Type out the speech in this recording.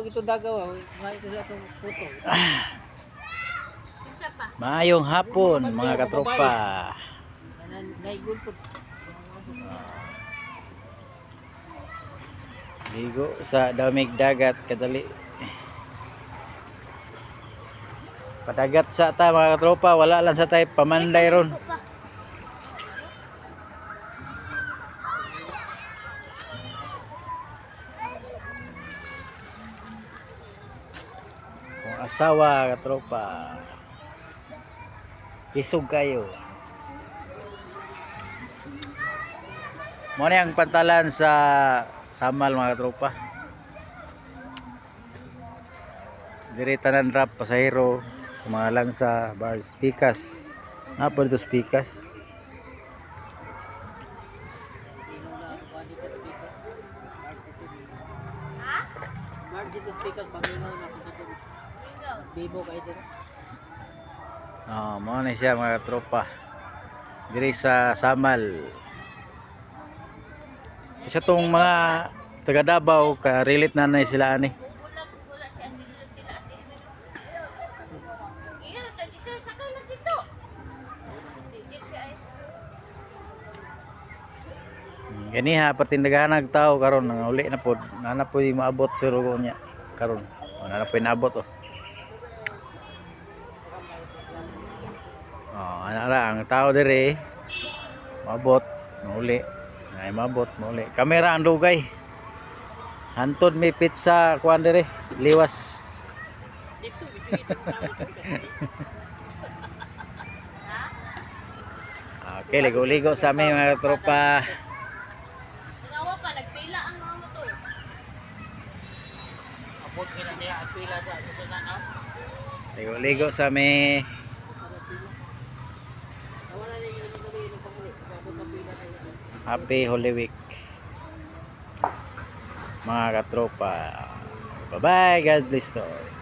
Ito, ito dagaw. Mga ito sa itong puto. Maayong hapon mga katropa. Naigul po. Ligo sa damig dagat kadali. Padagat sa ta mga katropa, wala lang sa tay pamanday ron. Asawa katropa. Isog kayo. Mo na ang pantalan sa Samal mga tropa. Dire tanan rap pasahero sa mga langsa, bars, pikas. Na po dito pikas. Mark dito speaker pag ingaw na po dito. Bibo kayo dito. Oh, mo na siya mga tropa. Dire sa Samal. Isa tong mga taga Davao ka relate na na sila ani. Gani ha patindagan nag tao karon nang uli na pod. Nana po maabot sa rugo niya karon. O nana po yung naabot oh. Oh, ana ra ang tao dire maabot, mauli. Ay maabot, mauli. Kamera ang dugay. Hantod may pizza kuan dire, liwas. Okay, ligo-ligo sa amin mga tropa. Tanawa pa, nagpila ang mga motor. Abot nila niya pila sa ito na. Ligo-ligo sa amin. Wala na yung gabi ng paguli. Abot ang pila na yun. Happy Holy Week. Mga katropa. Bye-bye. God bless to all.